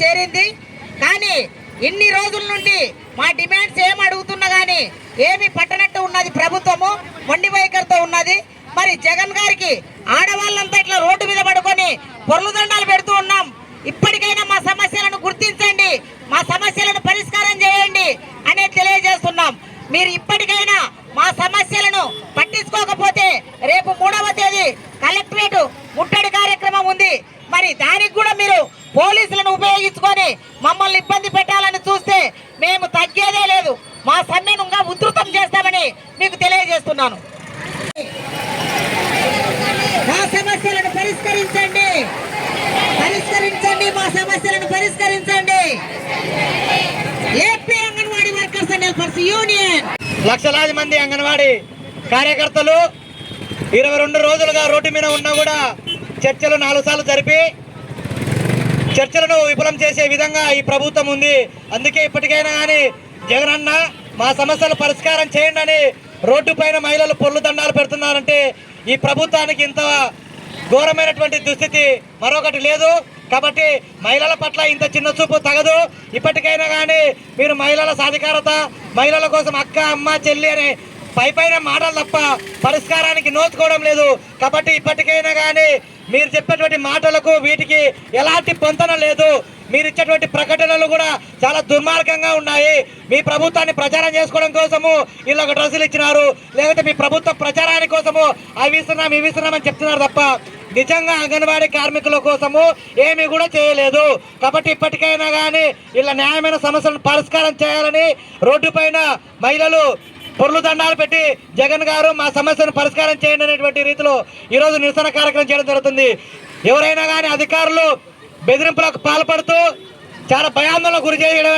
చేరింది. కానీ ఇన్ని రోజుల నుండి మా డిమాండ్స్ ఏం అడుగుతున్నా కానీ ఏమి పట్టనట్టు ఉన్నది ప్రభుత్వము మొండి వైఖరితో ఉన్నది. మరి జగన్ గారికి ఆడవాళ్ళంతా ఇట్లా రోడ్డు మీద పడుకొని పొర్లు దండాలు పెడుతూ ఉన్నాం. ఇప్పటికైనా మా సమస్యలను గుర్తించండి మా సమస్యలను పరిష్కారం చేయండి అనేది తెలియజేస్తున్నాం. మీరు ఇప్పటికైనా మా సమస్యలను పట్టించుకోకపోతే రేపు మూడవ తేదీ కలెక్టరేట్ ముట్టడి కార్యక్రమం ఉంది. మరి దానికి కూడా మీరు పోలీసులను ఉపయోగించుకొని మమ్మల్ని ఇబ్బంది పెట్టాలని చూస్తే మేము తగ్గేదే లేదు. మా సమ్మెను ఇంకా ఉధృతం చేస్తామని మీకు తెలియజేస్తున్నాను. మా సమస్యలను పరిష్కరించండి. పరిష్కరించండి మా సమస్యలను పరిష్కరించండి. AP Anganwadi workers and helpers union. లక్షలాది మంది అంగన్వాడీ కార్యకర్తలు ఇరవై రెండు రోజులుగా రోడ్డు మీద ఉన్నా కూడా చర్చలు నాలుగు సార్లు జరిపి చర్చలను విఫలం చేసే విధంగా ఈ ప్రభుత్వం ఉంది. అందుకే ఇప్పటికైనా కానీ జగనన్న మా సమస్యలు పరిష్కారం చేయండి అని రోడ్డు పైన మహిళలు పొర్లు దండాలు పెడుతున్నారంటే ఈ ప్రభుత్వానికి ఇంత ఘోరమైనటువంటి దుస్థితి మరొకటి లేదు. కాబట్టి మహిళల పట్ల ఇంత చిన్న చూపు తగదు. ఇప్పటికైనా కానీ మీరు మహిళల సాధికారత మహిళల కోసం అక్క అమ్మ చెల్లి అనే పై పైన మాటలు తప్ప పరిష్కారానికి నోచుకోవడం లేదు. కాబట్టి ఇప్పటికైనా కానీ మీరు చెప్పేటువంటి మాటలకు వీటికి ఎలాంటి పొంతన లేదు. మీరు ఇచ్చేటువంటి ప్రకటనలు కూడా చాలా దుర్మార్గంగా ఉన్నాయి. మీ ప్రభుత్వాన్ని ప్రచారం చేసుకోవడం కోసము వీళ్ళు ఒక డ్రెస్సులు ఇచ్చినారు. లేకపోతే మీ ప్రభుత్వ ప్రచారాని కోసము అవి ఇస్తున్నాం ఇవి ఇస్తున్నాం అని చెప్తున్నారు తప్ప నిజంగా అంగన్వాడీ కార్మికుల కోసము ఏమీ కూడా చేయలేదు. కాబట్టి ఇప్పటికైనా కానీ ఇలా న్యాయమైన సమస్యలను పరిష్కారం చేయాలని రోడ్డుపైన మహిళలు పొర్లు దండాలు పెట్టి జగన్ గారు మా సమస్యను పరిష్కారం చేయండి అనేటువంటి రీతిలో ఈరోజు నిరసన కార్యక్రమం చేయడం జరుగుతుంది. ఎవరైనా కానీ అధికారులు బెదిరింపులకు పాల్పడుతూ చాలా భయాందోళన గురి చేయడం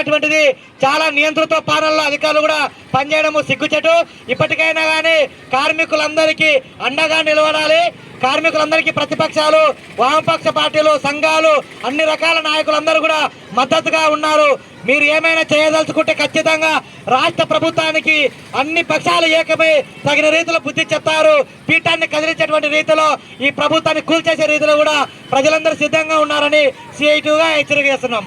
చాలా నియంత్రణతో పాలనలో అధికారులు కూడా పనిచేయడము సిగ్గుచెట్టు ఇప్పటికైనా కానీ కార్మికులందరికీ అండగా నిలబడాలి. కార్మికులందరికీ ప్రతిపక్షాలు వామపక్ష పార్టీలు సంఘాలు అన్ని రకాల నాయకులందరూ కూడా మద్దతుగా ఉన్నారు. మీరు ఏమైనా చేయదలుచుకుంటే ఖచ్చితంగా రాష్ట్ర ప్రభుత్వానికి అన్ని పక్షాలు ఏకమై తగిన రీతిలో బుద్ధి చెప్తారు. పీఠాన్ని కదిలించేటువంటి రీతిలో ఈ ప్రభుత్వాన్ని కూల్చేసే రీతిలో కూడా ప్రజలందరూ సిద్ధంగా ఉన్నారని సిఐటీగా హెచ్చరిక చేస్తున్నాం.